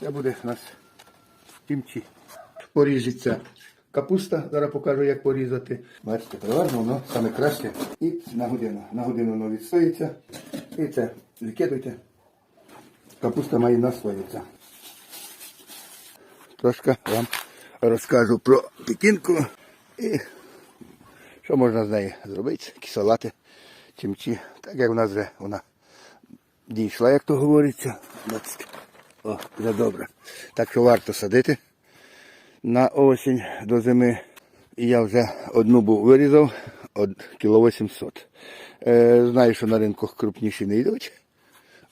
Це буде у нас кімчі. Поріжеться капуста. Зараз покажу, як порізати. Бачите, приварно, воно саме краще. І на годину. На годину воно відстоїться. І це викидуйте. Капуста має настоїтися. Трошки вам розкажу про пекінку і що можна з неї зробити. Які салати, чимчі. Так як в нас вже вона дійшла, як то говориться. Бачите. О, вже добре. Так що варто садити на осінь до зими. І я вже одну був вирізав, кіло 800. Е, знаю, що на ринку крупніші не йдуть,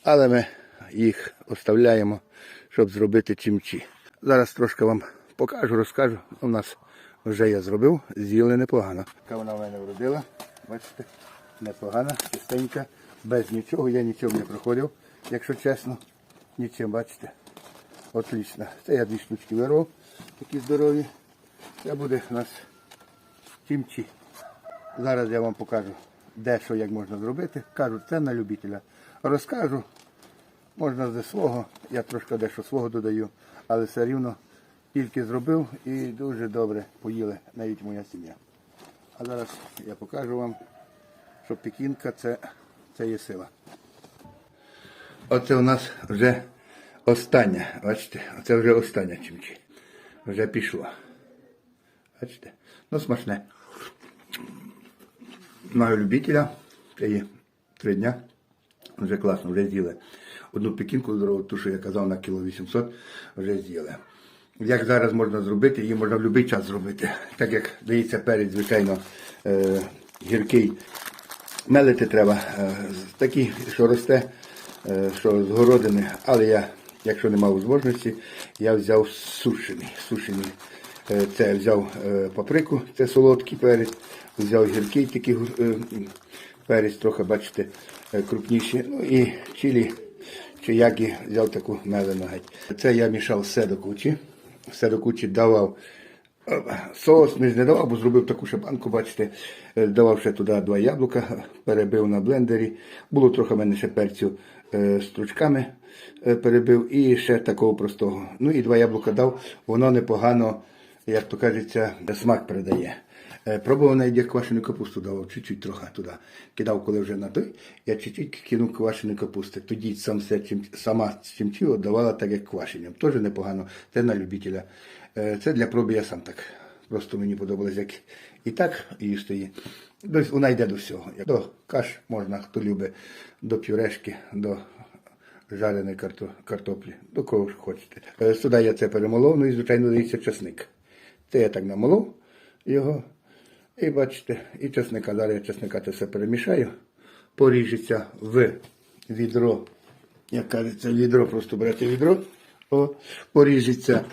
але ми їх оставляємо, щоб зробити чимчі. Зараз трошки вам покажу, розкажу. У нас вже я зробив, з'їли непогано. Яка вона в мене вродила, бачите, непогана, чистенька, без нічого, я нічого не проходив, якщо чесно. Нічим, бачите. Отлично. Це я дві штучки вирвав, такі здорові. Це буде у нас кімчі. Зараз я вам покажу, де що як можна зробити. Кажу, це на любителя. Розкажу, можна зі свого, я трошки дещо свого додаю, але все рівно тільки зробив і дуже добре поїли навіть моя сім'я. А зараз я покажу вам, що пекінка це є сила. Оце у нас вже остання, бачите, оце вже остання чимчі. Вже пішло. Бачите? Ну, смачне. Маю любителя, це є три дня. Вже класно, вже з'їли. Одну пекінку здорову, ту, що я казав на кіло 800, вже з'їли. Як зараз можна зробити, її можна в будь-який час зробити. Так як дається перець, звичайно, е, гіркий. Мелити треба е, такий, що росте, що з городини, але я, якщо не мав можливості, я взяв сушений. сушений. Е, Це взяв е, паприку, це солодкий перець, взяв гіркий такий е, перець, трохи, бачите, е, крупніший. Ну і чилі чи які взяв таку мелену геть. Це я мішав все до кучі. Все до кучі давав е, соус, не давав, бо зробив таку шапанку, бачите, Е, давав ще туди два яблука, перебив на блендері. Було трохи в мене ще перцю е, стручками е, перебив і ще такого простого. Ну і два яблука дав, воно непогано, як то кажеться, смак передає. Е, Пробував навіть як квашену капусту давав, чуть-чуть трохи туди. Кидав, коли вже на той, я чуть-чуть кинув квашеної капусти. Тоді сам все чим, сама чимчі давала так, як квашенням. Теж непогано, це на любителя. Е, Це для проби я сам так. Просто мені подобалось, як і так їсти її. Тобто вона йде до всього. До каш можна, хто любить, до пюрешки, до жареної картоплі, до кого ж хочете. Е, Сюди я це перемолов, ну і звичайно дається часник. Це я так намолов його. І бачите, і чесника. Зараз я чесника це все перемішаю. Поріжеться в відро. Як кажеться, відро, просто берете відро, о, поріжеться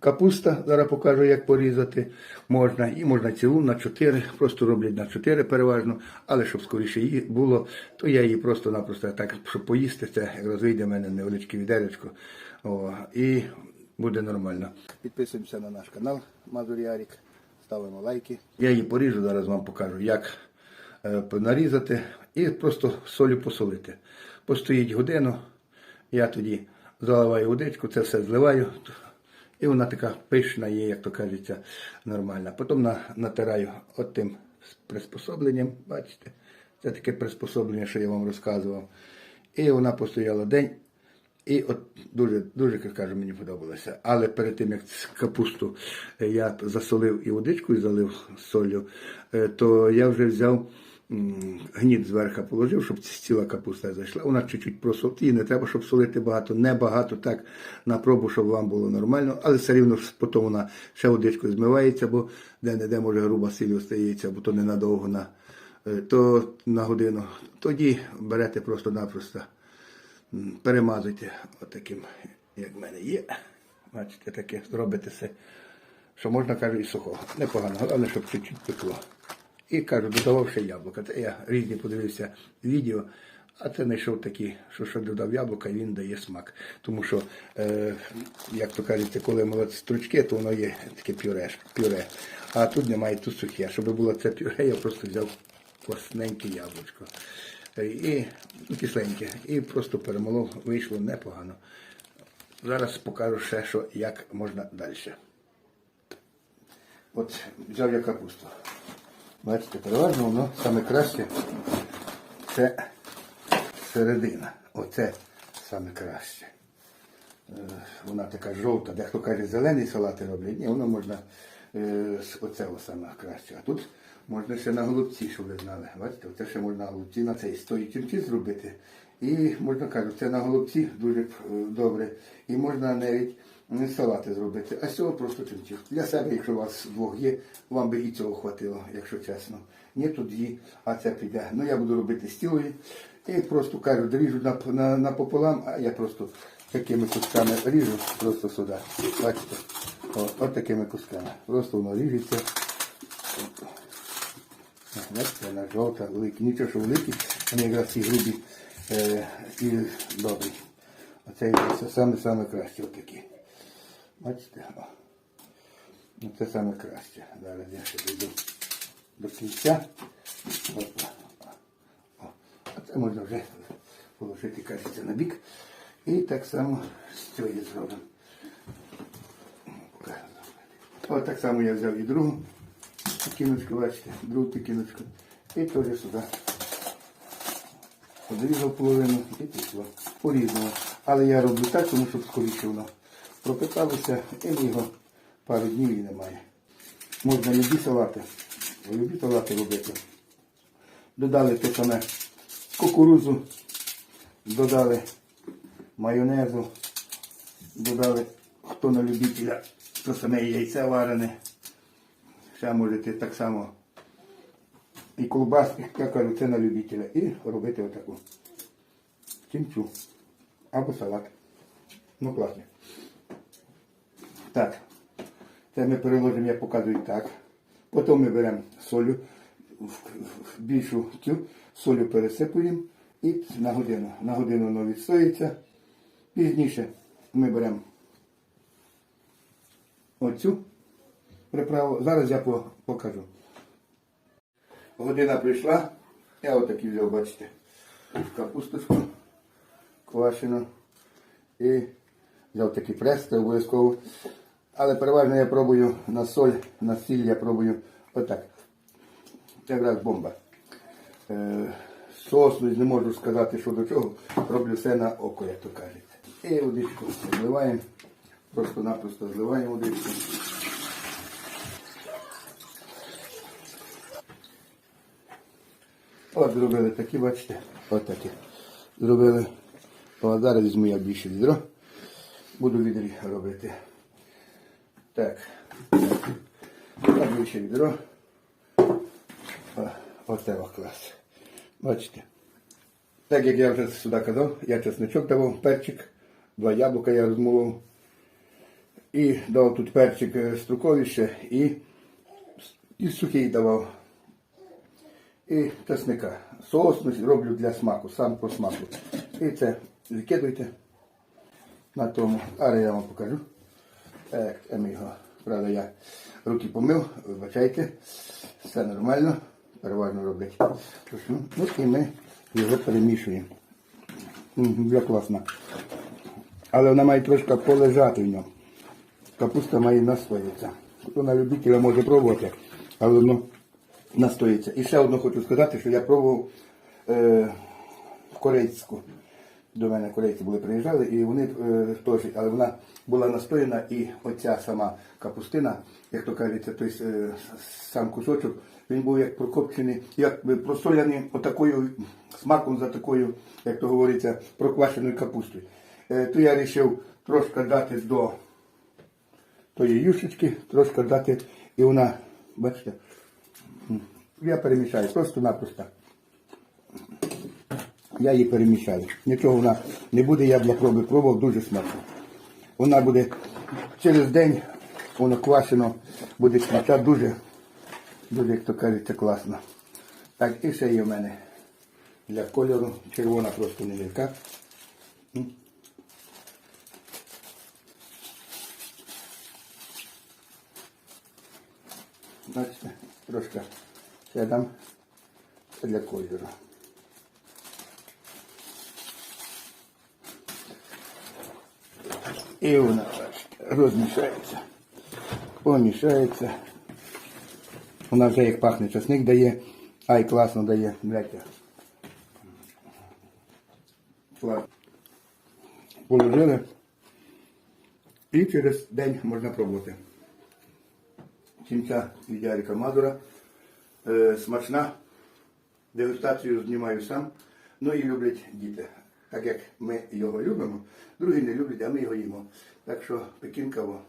капуста. Зараз покажу, як порізати можна. І можна цілу на 4, просто роблять на 4 переважно, але щоб скоріше її було, то я її просто-напросто так, щоб поїсти, це якраз вийде в мене невеличке відеречко. О, і буде нормально. Підписуємося на наш канал Мазур Ярік, ставимо лайки. Я її поріжу, зараз вам покажу, як е, нарізати і просто солю посолити. Постоїть годину, я тоді заливаю водичку, це все зливаю. І вона така пишна є, як то кажеться, нормальна. Потім на, натираю от тим приспособленням, бачите, це таке приспособлення, що я вам розказував. І вона постояла день. І от дуже, дуже, кажу, мені подобалося. Але перед тим, як капусту е, я засолив і водичкою залив солью, е, то я вже взяв гніт зверху положив, щоб ціла капуста зайшла. Вона чуть-чуть просол. Її не треба, щоб солити багато, не багато, так на пробу, щоб вам було нормально, але все рівно потім вона ще водичкою змивається, бо де-не-де може груба сіль остається, бо то ненадовго на, е, то на годину. Тоді берете просто-напросто. Перемазуйте отаким, як в мене є. Бачите, таке зробите все, що можна, кажу, і сухого. Непогано, головне, щоб чуть-чуть пекло. І кажу, додавав ще яблука. Я різні подивився відео, а це знайшов такі, що що додав яблука, і він дає смак. Тому що, е, як то кажеться, коли молоді стручки, то воно є таке пюре, пюре. А тут немає тут сухе. Щоб було це пюре, я просто взяв класненьке яблучко. Е, І ну, кисленьке. І просто перемолов, вийшло непогано. зараз покажу ще, що як можна далі. От взяв я капусту. Бачите, переважно воно саме краще це середина. Оце саме краще. Е, Вона така жовта, дехто каже, зелені салати роблять. Ні, воно можна е, з оце саме краще. А тут можна ще на голубці, щоб ви знали. Бачите, оце ще можна на голубці на цей стоїть кінці зробити. І можна кажуть, це на голубці дуже е, добре. І можна навіть салати зробити. А з цього просто чимчик. Для себе, якщо у вас двох є, вам би і цього хватило, якщо чесно. Ні, тут дві, а це піде. Ну я буду робити стілові. І просто кажу, ріжу на, напополам, а я просто такими кусками ріжу просто сюди. Бачите? О, от такими кусками. Просто воно ріжеться. Бачите, вона жовта, велика. Нічого, що великі, вони якраз ці грубі і добрі. Оце це саме-саме краще отакі. Бачите? Ну, Це саме краще. Зараз я ще дійду до кінця. Опа. О. А це можна вже положити, кажеться, на бік. І так само з цього зробимо. От так само я взяв і другу пекіночку, бачите, другу пекіночку. І теж сюди. Подрізав половину і пішло. По-різному. Але я роблю так, тому щоб скоріше воно пропиталося і його пару днів і немає. Можна любі салати. Любі салати робити. Додали те саме кукурузу, додали майонезу, додали, хто на любителя, то саме яйце варене. Ще можете так само і колбаски, я кажу, це на любителя. І робити отаку. Чимчу. Або салат. Ну класно. Так. Це ми переложимо, я показую так. Потім ми беремо солю, більшу цю солю пересипуємо і на годину. На годину воно відстоїться. Пізніше ми беремо оцю приправу. Зараз я покажу. Година прийшла. Я отакий взяв, бачите, капусточку квашену. І взяв такий прес, це обов'язково. Але переважно я пробую на соль, на сіль я пробую отак. Це якраз бомба. Е, Соусу не можу сказати, що до чого. Роблю все на око, як то кажуть. І водичку зливаємо. Просто-напросто зливаємо водичку. От зробили такі, бачите, от такі. Зробили. О, зараз візьму я більше відро. Буду відрі робити. Так. Так, більше відро. Оце клас. Бачите. Так як я вже сюди казав, я чесничок давав, перчик, два яблука я розмовив. І дав тут перчик е, струковище і, і сухий давав. І чесника. Соус роблю для смаку, сам по смаку. І це викидуйте на тому. Але я вам покажу. Так, ми його. Правда, я руки помив, вибачайте. Все нормально. Переважно роблять. Ну, ну, і ми його перемішуємо. М, класно. Але вона має трошки полежати в ньому. Капуста має настоїтися. Хто на любителя може пробувати, але воно настоїться. І ще одне хочу сказати, що я пробував е, корейську. До мене корейці були приїжджали, і вони е, теж, але вона була настояна, і оця сама капустина, як то кажеться, той е, сам кусочок, він був як прокопчений, як просоляний отакою смаком за такою, як то говориться, проквашеною капустою. Е, то я вирішив трошки дати до тої юшечки, трошки дати, і вона, бачите, я перемішаю просто-напросто. Я її перемішаю. Нічого вона не буде, я для проби пробував дуже смачно. Вона буде через день, воно квашено, буде смача дуже, дуже, як то кажеться, класно. Так, і ще є в мене для кольору. Червона просто не гірка. Бачите, трошки ще дам для кольору. І вона розмішається. Помішається. Вона вже як пахне часник дає. Ай, класно дає. Клас. Положили. І через день можна пробувати. Кінця від Ярика Мазура. Е, смачна. Дегустацію знімаю сам. Ну і люблять діти. Так як ми його любимо, другі не люблять, а ми його їмо. Так що пекінка. во.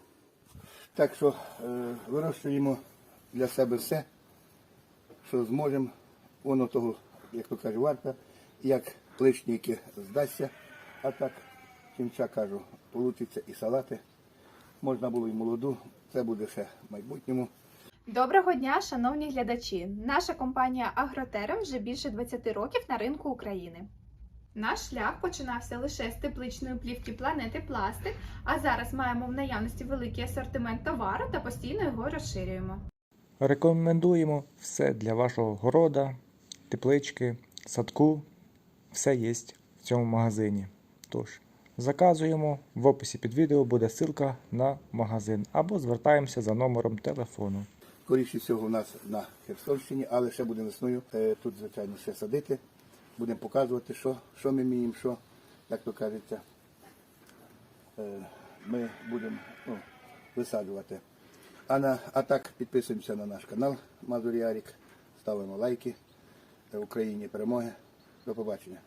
Так що е, вирощуємо для себе все, що зможемо. Воно того, як то каже, варто, як лишніки здасться. А так, кінця кажу, получиться і салати. Можна було і молоду, це буде ще в майбутньому. Доброго дня, шановні глядачі! Наша компанія Агротерем вже більше 20 років на ринку України. Наш шлях починався лише з тепличної плівки планети Пластик, а зараз маємо в наявності великий асортимент товару та постійно його розширюємо. Рекомендуємо все для вашого города, теплички, садку. Все є в цьому магазині. Тож, заказуємо. В описі під відео буде ссылка на магазин або звертаємося за номером телефону. Скоріше всього у нас на Херсонщині, але ще буде весною. Е, Тут, звичайно, ще садити. Будемо показувати, що, що ми вміємо, що, як то кажеться, е, ми будемо ну, висаджувати. А, на, а так підписуємося на наш канал Мазур Ярік, ставимо лайки. Е, Україні перемоги. До побачення.